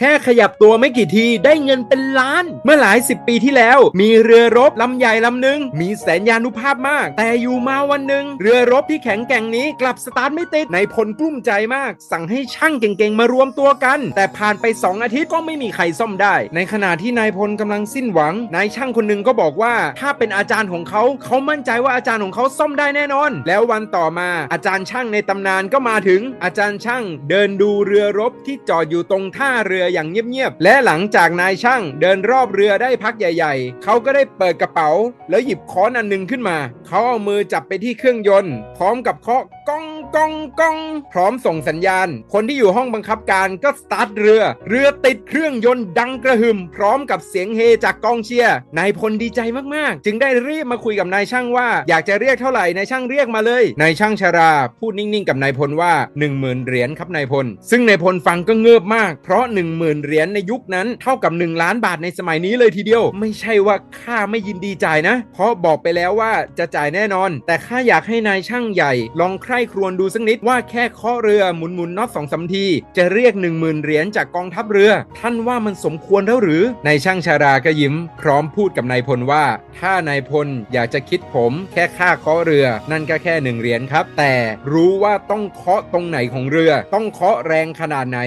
แค่ขยับตัวไม่กี่ทีได้เงินเป็นล้าน เมื่อหลายสิบปีที่แล้ว มีเรือรบลำใหญ่ลำหนึ่งมีแสนยานุภาพมาก แต่อยู่มาวันหนึ่งเรือรบที่แข็งแกร่งนี้กลับสตาร์ทไม่ติดนพลกลุ้มใจมาก สั่งให้ช่างเก่งๆมารวมตัวกัน แต่ผ่านไป 2 อาทิตย์ก็ไม่มีใครซ่อมได้ ในขณะที่นายพลกำลังสิ้นหวังนายช่างคนหนึ่งก็บอกว่า ถ้าเป็นอาจารย์ของเขาเขามั่นใจว่าอาจารย์ของเขาซ่อมได้แน่นอน แล้ววันต่อมาอาจารย์ช่างในตำนานก็มาถึงอาจารย์ช่าง เดินดูเรือรบที่จอดอยู่ตรงท่าเรืออย่างเงียบๆ และหลังจากนายช่างเดินรอบเรือได้พักใหญ่ๆ เขาก็ได้เปิดกระเป๋า แล้วหยิบค้อนอันหนึงขึ้นมา เขาเอามือจับไปที่เครื่องยนต์ พร้อมกับเคาะ ก้องก้องก้องพร้อมส่งสัญญาณ คนที่อยู่ห้องบังคับการก็สตาร์ทเรือ เรือติดเครื่องยนต์ดังกระหึ่ม พร้อมกับเสียงเฮจากกองเชียร์นายพลดีใจมากๆ จึงได้รีบมาคุยกับนายช่างว่า อยากจะเรียกเท่าไหร่นายช่างเรียกมาเลยนายช่างชารา พูดนิ่งๆ กับนายพลว่า 1 0,000 เหรียญครับนายพล ซึ่งนายพลฟังก็เงือบมาก เพราะ 1 0,000 เหรียญในยุคนั้นเท่ากับ 1 ล้านบาทในสมัยนี้เลยทีเดียว ไม่ใช่ว่าข้าไม่ยินดีจ่ายนะ เพราะบอกไปแล้วว่าจะจ่ายแน่นอน แต่ข้าอยากให้นายช่างใหญ่ลองใคร่ครวญดูสักนิดว่าแค่เคาะเรือหมุนหมุนๆน็อตสองสามที จะเรียก 1 0,000 เหรียญจากกองทัพเรือ ท่านว่ามันสมควรแล้วหรือ นายช่างชาราก็ยิ้ม พร้อมพูดกับนายพลว่า ถ้านายพลอยากจะคิดผมแค่ค่าเคาะเรือ นั่นก็แค่หนึ่งเหรียญครับ แต่รู้ว่าต้องเคาะตรงไหนของเรือ ต้องเคาะแรงขนาดไหน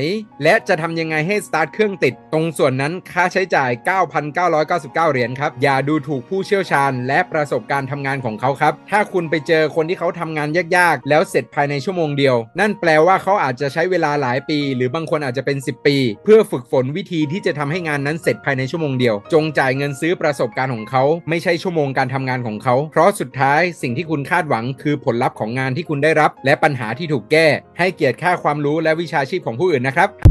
และจะทำยังไงให้สตาร์ทเครื่องติด ตรงส่วนนั้นค่าใช้จ่าย 9,999 เหรียญครับ อย่าดูถูกผู้เชี่ยวชาญ และประสบการณ์ทำงานของเขาครับ ถ้าคุณไปเจอคนที่เขาทำงานยากๆแล้วแล้วเสร็จภายในชั่วโมงเดียว นั่นแปลว่าเขาอาจจะใช้เวลาหลายปี หรือบางคนอาจจะเป็น 10 ปี เพื่อฝึกฝนวิธีที่จะทำให้งานนั้นเสร็จภายในชั่วโมงเดียว จงจ่ายเงินซื้อประสบการณ์ของเขาไม่ใช่ชั่วโมงการทำงานของเขา เพราะสุดท้ายสิ่งที่คุณคาดหวังคือผลลัพธ์ของงานที่คุณได้รับ และปัญหาที่ถูกแก้ ให้เกียรติค่าความรู้และวิชาชีพของผู้อื่นนะครับ